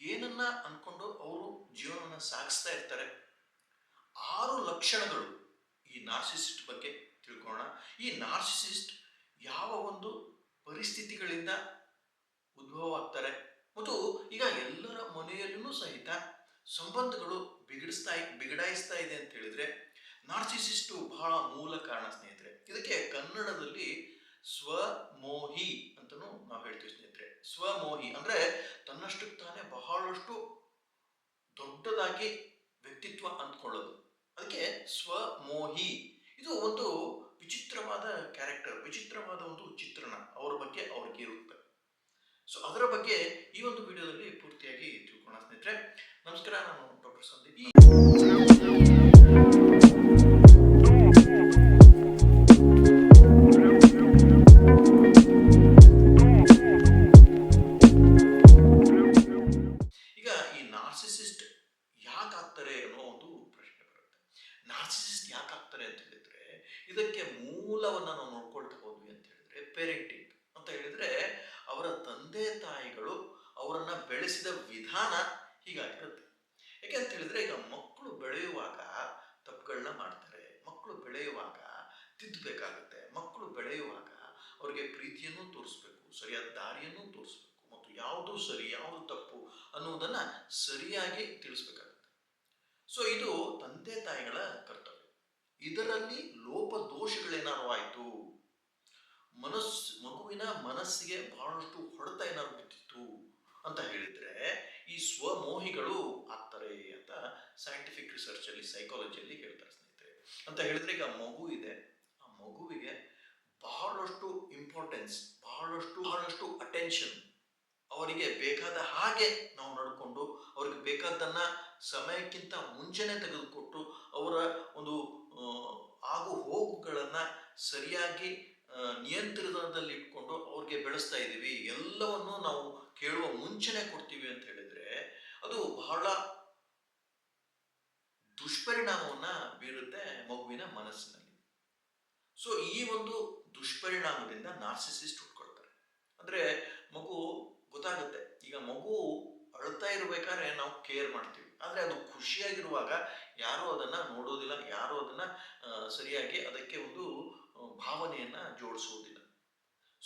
ಏನನ್ನ ಅನ್ಕೊಂಡು ಅವರು ಜೀವನವನ್ನು ಸಾಗಿಸ್ತಾ ಇರ್ತಾರೆ ಆರು ಲಕ್ಷಣಗಳು ಈ ನಾರ್ಸಿಸಿಸ್ಟ್ ಬಗ್ಗೆ ತಿಳ್ಕೊಳ್ಳೋಣ ಈ ನಾರ್ಸಿಸಿಸ್ಟ್ ಯಾವ ಒಂದು ಪರಿಸ್ಥಿತಿಗಳಿಂದ ಉದ್ಭವ ಆಗ್ತಾರೆ ಮತ್ತು ಈಗ ಎಲ್ಲರ ಮನೆಯಲ್ಲೂ ಸಹಿತ ಸಂಬಂಧಗಳು ಬಿಗಡಿಸ್ತಾ ಬಿಗಡಾಯಿಸ್ತಾ ಇದೆ ಅಂತ ಹೇಳಿದ್ರೆ ನಾರ್ಸಿಸಿಸ್ಟು ಬಹಳ ಮೂಲ ಕಾರಣ ಸ್ನೇಹಿತರೆ. ಇದಕ್ಕೆ ಕನ್ನಡದಲ್ಲಿ ಸ್ವಮೋಹಿ ಅಂತಲೂ ನಾವು ಹೇಳ್ತೀವಿ ಸ್ನೇಹಿತರೆ. ಸ್ವಮೋಹಿ ಅಂದ್ರೆ ತನ್ನಷ್ಟಕ್ಕೆ ತಾನೇ ಬಹಳಷ್ಟು ದೊಡ್ಡದಾಗಿ ವ್ಯಕ್ತಿತ್ವ ಅಂದ್ಕೊಳ್ಳೋದು ಅದಕ್ಕೆ ಸ್ವಮೋಹಿ. ಇದು ಒಂದು ವಿಚಿತ್ರವಾದ ಕ್ಯಾರೆಕ್ಟರ್ ವಿಚಿತ್ರವಾದ ಒಂದು ಚಿತ್ರಣ ಅವರ ಬಗ್ಗೆ ಅವ್ರಿಗೆ ಇರುತ್ತೆ. ಸೊ ಅದರ ಬಗ್ಗೆ ಈ ಒಂದು ವಿಡಿಯೋದಲ್ಲಿ ಪೂರ್ತಿಯಾಗಿ ತಿಳ್ಕೊಳ್ಳೋಣ ಸ್ನೇಹಿತರೆ. ನಮಸ್ಕಾರ, ನಾನು ಡಾಕ್ಟರ್ ಸಂದೀಪ್. ತಂದೆ ತಾಯಿಗಳು ಅವರನ್ನ ಬೆಳೆಸಿದ ವಿಧಾನ ಹೀಗಾಗಿರುತ್ತೆ. ಯಾಕೆ ಅಂತ ಹೇಳಿದ್ರೆ ಈಗ ಮಕ್ಕಳು ಬೆಳೆಯುವಾಗ ತಪ್ಪುಗಳನ್ನ ಮಾಡ್ತಾರೆ. ಮಕ್ಕಳು ಬೆಳೆಯುವಾಗ ತಿದ್ದಬೇಕಾಗುತ್ತೆ. ಮಕ್ಕಳು ಬೆಳೆಯುವಾಗ ಅವರಿಗೆ ಪ್ರೀತಿಯನ್ನು ತೋರಿಸ್ಬೇಕು, ಸರಿಯಾದ ದಾರಿಯನ್ನು ತೋರಿಸ್ಬೇಕು ಮತ್ತು ಯಾವುದು ಸರಿ, ಯಾವುದು ತಪ್ಪು ಅನ್ನುವುದನ್ನ ಸರಿಯಾಗಿ ತಿಳಿಸ್ಬೇಕಾಗುತ್ತೆ. ಸೊ ಇದು ತಂದೆ ತಾಯಿಗಳ ಕರ್ತವ್ಯ. ಇದರಲ್ಲಿ ಲೋಪ ಲೋಪದೋಷಗಳೇನಾದ್ರು ಆಯಿತು? ಮನಸ್ ಮಗುವಿನ ಮನಸ್ಸಿಗೆ ಬಹಳಷ್ಟು ಹೊಡೆತ ಏನಾದ್ರು ಬಿಟ್ಟಿತ್ತು ಅಂತ ಹೇಳಿದ್ರೆ, ಈ ಸ್ವಮೋಹಿಗಳು ಆಗ್ತಾರೆ ಅಂತ ಸೈಂಟಿಫಿಕ್ ರಿಸರ್ಚ್ ಅಲ್ಲಿ ಸೈಕಾಲಜಿಯಲ್ಲಿ ಹೇಳ್ತಾರೆ ಸ್ನೇಹಿತರೆ. ಅಂತ ಹೇಳಿದ್ರೆ ಈಗ ಮಗು ಇದೆ. ಆ ಮಗುವಿಗೆ ಬಹಳಷ್ಟು ಇಂಪಾರ್ಟೆನ್ಸ್ ಬಹಳಷ್ಟು ಬಹಳಷ್ಟು ಅಟೆನ್ಷನ್ ಅವರಿಗೆ ಬೇಕಾದ ಹಾಗೆ ನಾವು ನಡ್ಕೊಂಡು, ಅವ್ರಿಗೆ ಬೇಕಾದ್ದನ್ನ ಸಮಯಕ್ಕಿಂತ ಮುಂಚೆನೆ ತೆಗೆದುಕೊಟ್ಟು ಅವರ ಒಂದು ಆಗು ಹೋಗುಗಳನ್ನ ಸರಿಯಾಗಿ ನಿಯಂತ್ರಣದಲ್ಲಿ ಇಟ್ಕೊಂಡು ಅವ್ರಿಗೆ ಬೆಳೆಸ್ತಾ ಇದ್ದೀವಿ ಎಲ್ಲವನ್ನೂ ನಾವು ಕೇಳುವ ಮುಂಚೆನೆ ಕೊಡ್ತೀವಿ ಅಂತ ಹೇಳಿದ್ರೆ ಅದು ಬಹಳ ದುಷ್ಪರಿಣಾಮವನ್ನ ಬೀರುತ್ತೆ ಮಗುವಿನ ಮನಸ್ಸಿನಲ್ಲಿ. ಸೊ ಈ ಒಂದು ದುಷ್ಪರಿಣಾಮದಿಂದ ನಾರ್ಸಿಸಿಸ್ಟ್ ಹುಟ್ಕೊಳ್ತಾರೆ. ಅಂದ್ರೆ ಮಗು ಗೊತ್ತಾಗುತ್ತೆ, ಈಗ ಮಗು ಅಳ್ತಾ ಇರ್ಬೇಕಾದ್ರೆ ನಾವು ಕೇರ್ ಮಾಡ್ತೀವಿ. ಆದ್ರೆ ಅದು ಖುಷಿಯಾಗಿರುವಾಗ ಯಾರೂ ಅದನ್ನ ನೋಡೋದಿಲ್ಲ, ಯಾರೂ ಅದನ್ನ ಸರಿಯಾಗಿ ಅದಕ್ಕೆ ಒಂದು ಭಾವನೆಯನ್ನು ಜೋಡಿಸುವುದಿಲ್ಲ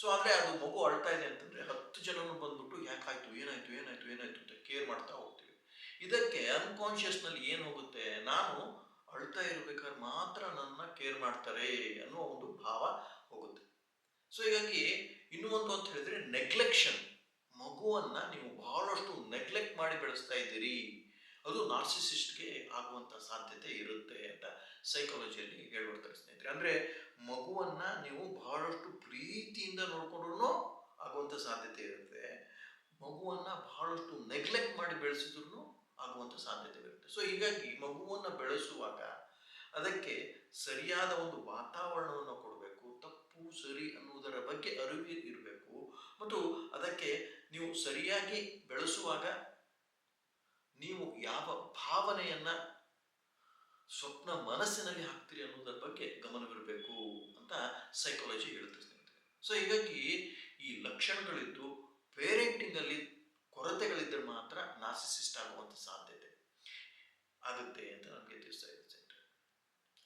ಸೊ ಆದರೆ ಅದು ಮಗು ಅಳ್ತಾ ಇದೆ ಅಂತಂದರೆ ಹತ್ತು ಜನನು ಬಂದ್ಬಿಟ್ಟು ಯಾಕಾಯಿತು, ಏನಾಯಿತು ಏನಾಯಿತು ಏನಾಯಿತು ಅಂತ ಕೇರ್ ಮಾಡ್ತಾ ಹೋಗ್ತೀವಿ. ಇದಕ್ಕೆ ಅನ್ಕಾನ್ಶಿಯಸ್ ಏನು ಹೋಗುತ್ತೆ? ನಾನು ಅಳ್ತಾ ಇರಬೇಕಾದ್ರೆ ಮಾತ್ರ ನನ್ನ ಕೇರ್ ಮಾಡ್ತಾರೆ ಅನ್ನೋ ಒಂದು ಭಾವ ಹೋಗುತ್ತೆ. ಸೊ ಹೀಗಾಗಿ ಇನ್ನೂ ಒಂದು ಅಂತ ಹೇಳಿದ್ರೆ ನೆಗ್ಲೆಕ್ಷನ್ ಮಗುವನ್ನ ನೀವು ಬಹಳಷ್ಟು ನೆಗ್ಲೆಕ್ಟ್ ಮಾಡಿ ಬೆಳೆಸ್ತಾ ಇದ್ದೀರಿ. ಅದು ನಾರ್ಸಿಸಿಸ್ಟ್ಗೆ ಆಗುವಂತ ಸಾಧ್ಯತೆ ಇರುತ್ತೆ ಅಂತ ಸೈಕಾಲಜಿಯಲ್ಲಿ ಹೇಳ್ಬಿಡ್ತಾರೆ ಸ್ನೇಹಿತರೆ. ಅಂದ್ರೆ ಮಗುವನ್ನ ನೀವು ಬಹಳಷ್ಟು ಪ್ರೀತಿಯಿಂದ ನೋಡ್ಕೊಂಡ್ರು ಆಗುವಂತ ಸಾಧ್ಯತೆ ಇರುತ್ತೆ. ಮಗುವನ್ನ ಬಹಳಷ್ಟು ನೆಗ್ಲೆಕ್ಟ್ ಮಾಡಿ ಬೆಳೆಸಿದ್ರು ಆಗುವಂತ ಸಾಧ್ಯತೆ ಇರುತ್ತೆ. ಸೊ ಹೀಗಾಗಿ ಮಗುವನ್ನ ಬೆಳೆಸುವಾಗ ಅದಕ್ಕೆ ಸರಿಯಾದ ಒಂದು ವಾತಾವರಣವನ್ನು ಕೊಡಬೇಕು, ತಪ್ಪು, ಸರಿ ಅನ್ನುವುದರ ಬಗ್ಗೆ ಅರಿವು ಇರಬೇಕು. ಮತ್ತು ಅದಕ್ಕೆ ನೀವು ಸರಿಯಾಗಿ ಬೆಳೆಸುವಾಗ ನೀವು ಯಾವ ಭಾವನೆಯನ್ನ ಸ್ವಪ್ನ ಮನಸ್ಸಿನಲ್ಲಿ ಹಾಕ್ತೀರಿ ಅನ್ನೋದರ ಬಗ್ಗೆ ಗಮನವಿರಬೇಕು ಅಂತ ಸೈಕಾಲಜಿ ಹೇಳುತ್ತೆ ಸೊ ಹೀಗಾಗಿ ಈ ಲಕ್ಷಣಗಳಿದ್ದು ಪೇರೆಂಟಿಂಗ್ ಅಲ್ಲಿ ಕೊರತೆಗಳಿದ್ದರೆ ಮಾತ್ರ ನಾಸಿಸಿಸ್ಟ್ ಆಗುವಂಥ ಸಾಧ್ಯತೆ ಆಗುತ್ತೆ ಅಂತ ನಮಗೆ ತಿಳಿಸ್ತಾ ಇದೆ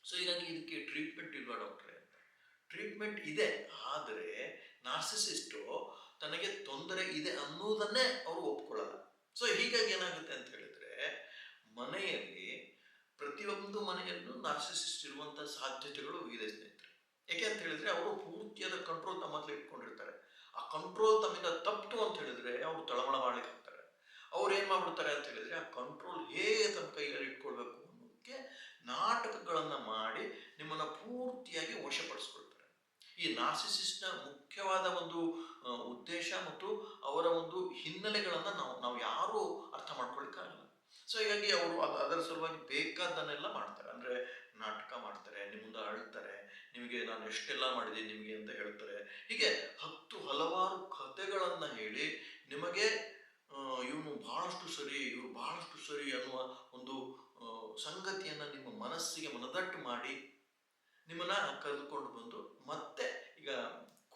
ಸೊ ಹೀಗಾಗಿ ಇದಕ್ಕೆ ಟ್ರೀಟ್ಮೆಂಟ್ ಇಲ್ವಾ ಡಾಕ್ಟ್ರೆ ಅಂತ ಟ್ರೀಟ್ಮೆಂಟ್ ಇದೆ, ಆದರೆ ನಾರ್ಸಿಸಿಸ್ಟು ತನಗೆ ತೊಂದರೆ ಇದೆ ಅನ್ನೋದನ್ನೇ ಅವರು ಒಪ್ಕೊಳ್ಳಲ್ಲ. ಸೊ ಹೀಗಾಗಿ ಏನಾಗುತ್ತೆ ಅಂತ ಹೇಳಿದ್ರೆ ಮನೆಯಲ್ಲಿ ಪ್ರತಿಯೊಂದು ಮನೆಯಲ್ಲೂ ನಾರ್ಸಿಸಿಸ್ಟ್ ಇರುವಂತ ಸಾಧ್ಯತೆಗಳು ಇದೆ ಸ್ನೇಹಿತರೆ. ಯಾಕೆ ಅಂತ ಹೇಳಿದ್ರೆ ಅವರು ಪೂರ್ತಿಯಾದ ಕಂಟ್ರೋಲ್ ತಮ್ಮ ಹತ್ರ ಇಟ್ಕೊಂಡಿರ್ತಾರೆ. ಆ ಕಂಟ್ರೋಲ್ ತಮ್ಮಿಂದ ತಪ್ಪು ಅಂತ ಹೇಳಿದ್ರೆ ಅವರು ತಳಮಳ ಮಾಡ್ಲಿಕ್ಕೆ ಹೋಗ್ತಾರೆ ಅವ್ರು ಏನು ಮಾಡ್ಬಿಡ್ತಾರೆ ಅಂತ ಹೇಳಿದ್ರೆ ಆ ಕಂಟ್ರೋಲ್ ಹೇಗೆ ತಮ್ಮ ಕೈಯಲ್ಲಿ ಇಟ್ಕೊಳ್ಬೇಕು ಅನ್ನೋದಕ್ಕೆ ನಾಟಕಗಳನ್ನು ಮಾಡಿ ನಿಮ್ಮನ್ನ ಪೂರ್ತಿಯಾಗಿ ವಶಪಡಿಸ್ಕೊಳ್ತಾರೆ. ಈ ನಾರ್ಸಿಸಿಸ್ಟ್ನ ಮುಖ್ಯವಾದ ಒಂದು ಉದ್ದೇಶ ಮತ್ತು ಅವರ ಒಂದು ಹಿನ್ನೆಲೆಗಳನ್ನು ನಾವು ನಾವು ಯಾರು ಅರ್ಥ ಮಾಡ್ಕೊಳ್ಲಿಕ್ಕಾಗಲ್ಲ ಸೊ ಹೀಗಾಗಿ ಅವರು ಅದು ಅದರ ಸಲುವಾಗಿ ಬೇಕಾದನ್ನೆಲ್ಲ ಮಾಡ್ತಾರೆ. ಅಂದ್ರೆ ನಾಟಕ ಮಾಡ್ತಾರೆ ನಿಮ್ಮ ಮುಂದೆ ಅಳ್ತಾರೆ, ನಿಮಗೆ ನಾನು ಎಷ್ಟೆಲ್ಲ ಮಾಡಿದೆ ನಿಮಗೆ ಅಂತ ಹೇಳ್ತಾರೆ. ಹೀಗೆ ಹತ್ತು ಹಲವಾರು ಕಥೆಗಳನ್ನು ಹೇಳಿ ನಿಮಗೆ ಇವನು ಬಹಳಷ್ಟು ಸರಿ, ಇವರು ಬಹಳಷ್ಟು ಸರಿ ಅನ್ನುವ ಒಂದು ಸಂಗತಿಯನ್ನು ಸಂಗತಿಯನ್ನ ನಿಮ್ಮ ಮನಸ್ಸಿಗೆ ಮನದಟ್ಟು ಮಾಡಿ ನಿಮ್ಮನ್ನ ಕರೆದುಕೊಂಡು ಬಂದು ಮತ್ತೆ ಈಗ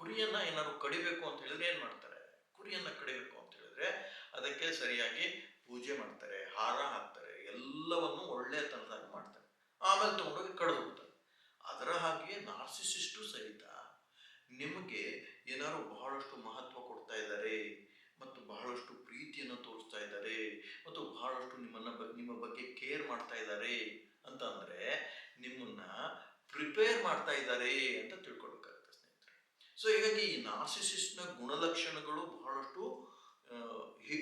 ಕುರಿಯನ್ನ ಏನಾದ್ರು ಕಡಿಬೇಕು ಅಂತ ಹೇಳಿದ್ರೆ ಏನು ಮಾಡ್ತಾರೆ? ಕುರಿಯನ್ನ ಕಡಿಬೇಕು ಅಂತ ಹೇಳಿದ್ರೆ ಅದಕ್ಕೆ ಸರಿಯಾಗಿ ಪೂಜೆ ಮಾಡ್ತಾರೆ. ಹಾರ ಹಾಕ್ತಾರೆ ಎಲ್ಲವನ್ನು ಒಳ್ಳೆತನದಾಗಿ ಮಾಡ್ತಾರೆ. ಆಮೇಲೆ ತಗೊಂಡೋಗಿ ಕಡಿದು ಬಿಡ್ತಾರೆ ಅದರ ಹಾಗೆ ನಾರ್ಸಿಸಿಸ್ಟು ಸಹಿತ ನಿಮಗೆ ಏನಾದ್ರು ಬಹಳಷ್ಟು ಮಹತ್ವ ಕೊಡ್ತಾ ಇದ್ದಾರೆ ಮತ್ತು ಬಹಳಷ್ಟು ಪ್ರೀತಿಯನ್ನು ತೋರಿಸ್ತಾ ಇದ್ದಾರೆ ಮತ್ತು ಬಹಳಷ್ಟು ನಿಮ್ಮನ್ನ ನಿಮ್ಮ ಬಗ್ಗೆ ಕೇರ್ ಮಾಡ್ತಾ ಇದ್ದಾರೆ ಅಂತ ಅಂದ್ರೆ ನಿಮ್ಮನ್ನ ಪ್ರಿಪೇರ್ ಮಾಡ್ತಾ ಇದ್ದಾರೆ ಅಂತ ತಿಳ್ಕೊಳ್ಬೇಕಾಗುತ್ತೆ ಸ್ನೇಹಿತರೆ. ಸೊ, ಹೀಗಾಗಿ ಈ ನಾರ್ಸಿಸಿಸ್ಟ್ನ ಗುಣಲಕ್ಷಣಗಳು ಬಹಳಷ್ಟು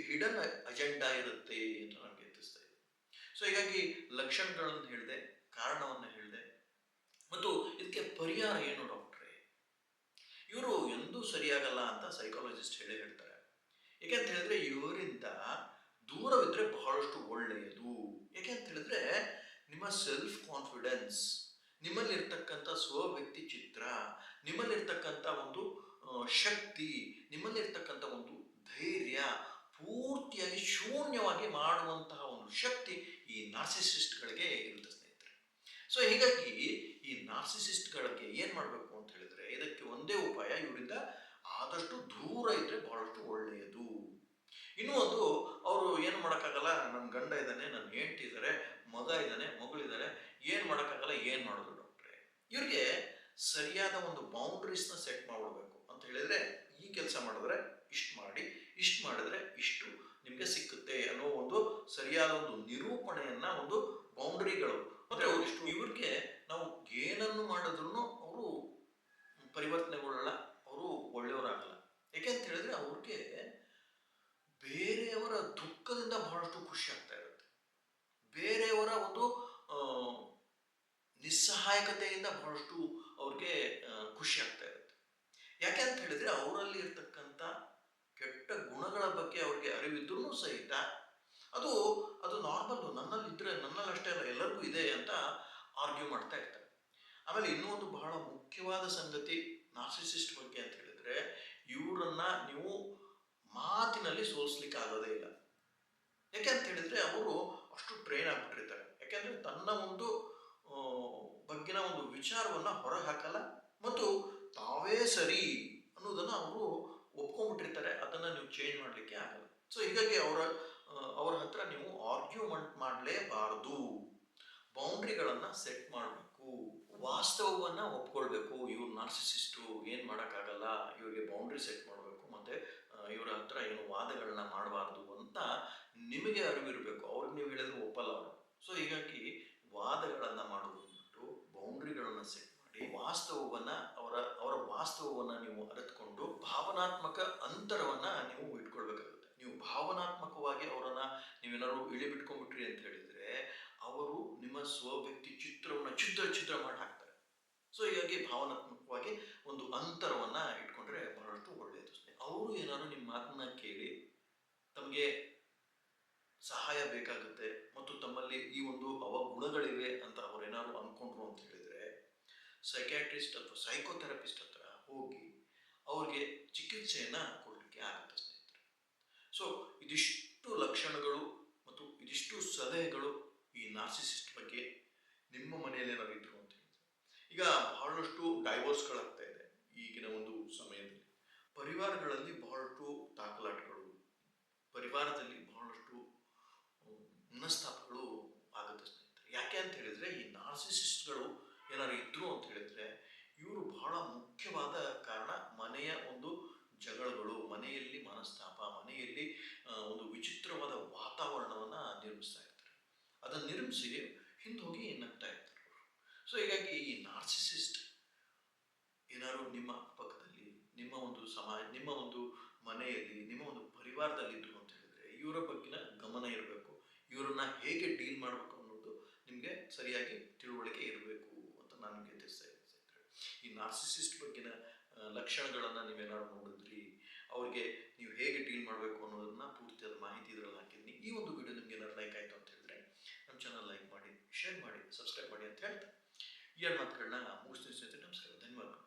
ಹಿಡನ್ ಅಜೆಂಡಾ ಇರುತ್ತೆ ಅಂತ ಸೊ ಹೀಗಾಗಿ ಲಕ್ಷಣಗಳನ್ನು ಹೇಳಿದೆ, ಕಾರಣವನ್ನು ಹೇಳಿದೆ. ಮತ್ತು ಇದಕ್ಕೆ ಪರಿಹಾರ ಏನು ಡಾಕ್ಟ್ರೇ? ಇವರು ಎಂದೂ ಸರಿಯಾಗಲ್ಲ ಅಂತ ಸೈಕಾಲಜಿಸ್ಟ್ ಹೇಳಿ ಹೇಳ್ತಾರೆ. ಏಕೆಂತ ಹೇಳಿದ್ರೆ, ಇವರಿಂದ ದೂರವಿದ್ರೆ ಬಹಳಷ್ಟು ಒಳ್ಳೆಯದು. ಏಕೆಂತ ಹೇಳಿದ್ರೆ, ನಿಮ್ಮ ಸೆಲ್ಫ್ ಕಾನ್ಫಿಡೆನ್ಸ್ ನಿಮ್ಮಲ್ಲಿರ್ತಕ್ಕಂಥ ಸ್ವವ್ಯಕ್ತಿ ಚಿತ್ರ ನಿಮ್ಮಲ್ಲಿರ್ತಕ್ಕಂಥ ಒಂದು ಶಕ್ತಿ, ನಿಮ್ಮಲ್ಲಿರ್ತಕ್ಕಂಥ ಒಂದು ಧೈರ್ಯ ಪೂರ್ತಿಯಾಗಿ ಶೂನ್ಯವಾಗಿ ಮಾಡುವಂತಹ ಒಂದು ಶಕ್ತಿ ಈ ನಾರ್ಸಿಸಿಸ್ಟ್ಗಳಿಗೆ ಇರುತ್ತೆ ಸ್ನೇಹಿತರೆ? ಸೊ ಹೀಗಾಗಿ ಈ ನಾರ್ಸಿಸಿಸ್ಟ್ಗಳಿಗೆ ಏನು ಮಾಡಬೇಕು ಅಂತ ಹೇಳಿದ್ರೆ, ಇದಕ್ಕೆ ಒಂದೇ ಉಪಾಯ ಇವರಿಂದ ಆದಷ್ಟು ದೂರ ಇದ್ದರೆ ಬಹಳಷ್ಟು ಒಳ್ಳೆಯದು. ಇನ್ನೂ ಒಂದು, ಅವರು ಏನು ಮಾಡೋಕ್ಕಾಗಲ್ಲ ನನ್ನ ಗಂಡ ಇದ್ದಾನೆ ನನ್ನ ಹೆಂಡತಿ ಇದ್ದಾರೆ ಮಗ ಇದ್ದಾನೆ ಮಗಳಿದ್ದಾರೆ ಏನು ಮಾಡೋಕ್ಕಾಗಲ್ಲ, ಏನು ಮಾಡೋದು ಡಾಕ್ಟ್ರೆ? ಇವ್ರಿಗೆ ಸರಿಯಾದ ಒಂದು ಬೌಂಡ್ರೀಸ್ನ ಸೆಟ್ ಮಾಡಬೇಕು ಅಂತ ಹೇಳಿದ್ರೆ, ಈ ಕೆಲಸ ಮಾಡಿದ್ರೆ ಇಷ್ಟು ಮಾಡಿ, ಇಷ್ಟು ಮಾಡಿದ್ರೆ ಇಷ್ಟು ನಿಮಗೆ ಸಿಕ್ಕುತ್ತೆ ಅನ್ನೋ ಒಂದು ಸರಿಯಾದ ಒಂದು ನಿರೂಪಣೆಯನ್ನ ಒಂದು ಬೌಂಡ್ರಿಗಳು. ಅಂದ್ರೆ ಅವರಿಷ್ಟು ಇವ್ರಿಗೆ ನಾವು ಏನನ್ನು ಮಾಡಿದ್ರು ಅವರು ಪರಿವರ್ತನೆಗೊಳ್ಳಲ್ಲ, ಅವರು ಒಳ್ಳೆಯವರಾಗಲ್ಲ. ಯಾಕೆ ಅಂತ ಹೇಳಿದ್ರೆ ಅವ್ರಿಗೆ ಬೇರೆಯವರ ದುಃಖದಿಂದ ಬಹಳಷ್ಟು ಖುಷಿ ಆಗ್ತಾ ಇರುತ್ತೆ. ಬೇರೆಯವರ ಒಂದು ನಿಸ್ಸಹಾಯಕತೆಯಿಂದ ಬಹಳಷ್ಟು ಅವ್ರಿಗೆ ಖುಷಿ ಆಗ್ತಾ ಇರುತ್ತೆ. ಯಾಕೆ ಅಂತ ಹೇಳಿದ್ರೆ ಅವರಲ್ಲಿ ಇರ್ತಕ್ಕಂಥ ಕೆಟ್ಟ ಗುಣಗಳ ಬಗ್ಗೆ ಅವ್ರಿಗೆ ಅರಿವಿದ್ರೂ ಸಹಿತ ಅದು ಅದು ನಾರ್ಮಲ್ಲು ನನ್ನಲ್ಲಿ ಇದ್ರೆ, ನನ್ನಲ್ಲಿ ಅಷ್ಟೇ ಅಲ್ಲ, ಎಲ್ಲರಿಗೂ ಇದೆ ಅಂತ ಆರ್ಗ್ಯೂ ಮಾಡ್ತಾ ಇರ್ತಾರೆ. ಆಮೇಲೆ ಇನ್ನೂ ಒಂದು ಬಹಳ ಮುಖ್ಯವಾದ ಸಂಗತಿ ನಾರ್ಸಿಸಿಸ್ಟ್ ಬಗ್ಗೆ ಅಂತ ಹೇಳಿದ್ರೆ, ಇವರನ್ನ ನೀವು ಮಾತಿನಲ್ಲಿ ಸೋಲಿಸ್ಲಿಕ್ಕೆ ಆಗೋದೇ ಇಲ್ಲ. ಯಾಕೆ ಅಂತ ಹೇಳಿದ್ರೆ, ಅವರು ಅಷ್ಟು ಟ್ರೈನ್ ಆಗಿಬಿಟ್ಟಿರ್ತಾರೆ. ಯಾಕೆಂದ್ರೆ ತನ್ನ ಒಂದು ಬಗ್ಗಿನ ಒಂದು ವಿಚಾರವನ್ನ ಹೊರಗೆ ಹಾಕಲ್ಲ, ಮತ್ತು ತಾವೇ ಸರಿ ಅನ್ನೋದನ್ನ ಅವರು ಒಪ್ಕೊಂಡ್ಬಿಟ್ಟಿರ್ತಾರೆ. ಅದನ್ನ ನೀವು ಚೇಂಜ್ ಮಾಡಲಿಕ್ಕೆ ಆಗಲ್ಲ. ಸೊ ಹೀಗಾಗಿ ಅವರ ಅವರ ಹತ್ರ ನೀವು ಆರ್ಗ್ಯುಮೆಂಟ್ ಮಾಡಲೇಬಾರದು. ಬೌಂಡ್ರಿಗಳನ್ನು ಸೆಟ್ ಮಾಡಬೇಕು. ವಾಸ್ತವವನ್ನ ಒಪ್ಕೊಳ್ಬೇಕು. ಇವ್ರು ನಾರ್ಸಿಸಿಸ್ಟು ಏನು ಮಾಡೋಕ್ಕಾಗಲ್ಲ. ಇವರಿಗೆ ಬೌಂಡ್ರಿ ಸೆಟ್ ಮಾಡಬೇಕು. ಮತ್ತೆ ಇವರ ಹತ್ರ ಏನು ವಾದಗಳನ್ನ ಮಾಡಬಾರ್ದು ಅಂತ ನಿಮಗೆ ಅರಿವಿರಬೇಕು. ಅವ್ರಿಗೆ ನೀವು ಹೇಳಿದ್ರೆ ಒಪ್ಪಲ್ಲ ಅವರು. ಸೊ ಹೀಗಾಗಿ ವಾದಗಳನ್ನು ಮಾಡೋದು ಬಿಟ್ಟು ಬೌಂಡ್ರಿಗಳನ್ನ ಸೆಟ್ ಮಾಡಿ ವಾಸ್ತವವನ್ನ, ಅವರ ಅವರ ವಾಸ್ತವವನ್ನ ನೀವು ಅರಿತುಕೊಂಡು ಭಾವನಾತ್ಮಕ ಅಂತರವನ್ನು ನೀವು ಇಟ್ಕೊಳ್ಬೇಕಾಗುತ್ತೆ. ನೀವು ಭಾವನಾತ್ಮಕವಾಗಿ ಅವರನ್ನ ನೀವೇನಾದ್ರು ಇಳಿಬಿಟ್ಕೊಂಡ್ಬಿಟ್ರಿ ಅಂತ ಹೇಳಿದ್ರೆ, ಅವರು ನಿಮ್ಮ ಸ್ವವ್ಯಕ್ತಿ ಚಿತ್ರವನ್ನ ಚಿತ್ರ ಚಿತ್ರ ಮಾಡಿ ಹಾಕ್ತಾರೆ ಸೊ ಹೀಗಾಗಿ ಭಾವನಾತ್ಮಕವಾಗಿ ಒಂದು ಅಂತರವನ್ನ ಇಟ್ಕೊಂಡ್ರೆ ಬಹಳಷ್ಟು ಒಳ್ಳೆಯದು ಅವರು ಏನಾದ್ರು ನಿಮ್ಮ ಮಾತನ್ನ ಕೇಳಿ ತಮಗೆ ಸಹಾಯ ಬೇಕಾಗುತ್ತೆ ಮತ್ತು ತಮ್ಮಲ್ಲಿ ಈ ಒಂದು ಅವಗುಣಗಳಿವೆ ಅಂತ ಅವರೇನಾದ್ರು ಅನ್ಕೊಂಡ್ರು ಅಂತ ಹೇಳಿದ್ರೆ ಸೈಕ್ಯಾಟ್ರಿಸ್ಟ್ ಅಥವಾ ಸೈಕೋಥೆರಪಿಸ್ಟ್ ಹತ್ರ ಹೋಗಿ ಅವ್ರಿಗೆ ಚಿಕಿತ್ಸೆಯನ್ನ ಕೊಡಲಿಕ್ಕೆ ಆಗುತ್ತೆ ಸೊ ಇದಿಷ್ಟು ಲಕ್ಷಣಗಳು ಮತ್ತು ಇದಿಷ್ಟು ಸಲಹೆಗಳು ಈ ನಾರ್ಸಿಸಿಸ್ಟ್ ಬಗ್ಗೆ ನಿಮ್ಮ ಮನೆಯಲ್ಲಿ ನಾವು ಇದ್ರು ಅಂತ ಈಗ ಬಹಳಷ್ಟು ಡೈವೋರ್ಸ್ಗಳಾಗ್ತಾ ಇದೆ ಈಗಿನ ಒಂದು ಸಮಯದಲ್ಲಿ. ಪರಿವಾರಗಳಲ್ಲಿ ಬಹಳಷ್ಟು ತಾಕಲಾಟಗಳು ಪರಿವಾರದಲ್ಲಿ ಬಹಳಷ್ಟು ಮನಸ್ತಾಪಗಳು ಆಗುತ್ತೆ ಯಾಕೆ ಅಂತ ಹೇಳಿದ್ರೆ ಈ ನಾರ್ಸಿಸಿಸ್ಟ್ಗಳು ಏನಾದ್ರು ಇದ್ರು ಅಂತ ಹೇಳಿದ್ರೆ ಇವರು ಬಹಳ ಮುಖ್ಯವಾದ ಕಾರಣ ಮನೆಯ ಒಂದು ಜಗಳಗಳು ಮನೆಯಲ್ಲಿ ಮನಸ್ತಾಪ ಮನೆಯಲ್ಲಿ ಆ, ಒಂದು ವಿಚಿತ್ರವಾದ ವಾತಾವರಣವನ್ನ ನಿರ್ಮಿಸ್ತಾ ಇರ್ತಾರೆ ಅದನ್ನು ನಿರ್ಮಿಸಿ ನಗ್ತಾ ಇರ್ತಾರೆ ಅವರು. ಸೊ ಹೀಗಾಗಿ ಈ ನಾರ್ಸಿಸಿಸ್ಟ್ ಏನಾದರೂ ನಿಮ್ಮ ಪಕ್ಕದಲ್ಲಿ, ನಿಮ್ಮ ಒಂದು ಸಮಾಜ, ನಿಮ್ಮ ಒಂದು ಮನೆಯಲ್ಲಿ, ನಿಮ್ಮ ಒಂದು ಪರಿವಾರದಲ್ಲಿ ಇದ್ರು ಅಂತ ಹೇಳಿದ್ರೆ, ಇವರ ಬಗ್ಗಿನ ಗಮನ ಇರಬೇಕು. ಇವರನ್ನ ಹೇಗೆ ಡೀಲ್ ಮಾಡಬೇಕು ಅನ್ನೋದು ನಿಮಗೆ ಸರಿಯಾಗಿ ತಿಳುವಳಿಕೆ ಇರಬೇಕು ಅಂತ ನಾನು ನಿಮಗೆ ತಿಳಿಸ್ತಾ ಇದ್ದೀನಿ. ಈ ನಾರ್ಸಿಸಿಸ್ಟ್ ಬಗ್ಗಿನ ಲಕ್ಷಣಗಳನ್ನು ಲಕ್ಷಣಗಳನ್ನ ನೀವೇನಾದ್ರು ನೋಡಿದ್ರಿ? ಅವ್ರಿಗೆ ನೀವು ಹೇಗೆ ಡೀಲ್ ಮಾಡಬೇಕು ಅನ್ನೋದನ್ನ ಪೂರ್ತಿಯಾದ ಮಾಹಿತಿ ಇದರಲ್ಲಿ ಶೇರ್ ಮಾಡಿ ಸಬ್ಸ್ಕ್ರೈಬ್ ಮಾಡಿ ಅಂತ ಹೇಳ್ತಾ ಎರಡು ಮಾತುಗಳನ್ನ ಮುಗಿಸ್ತೀನಿ ಸ್ನೇಹಿತರೆ ನಮಸ್ಕಾರ ಧನ್ಯವಾದಗಳು.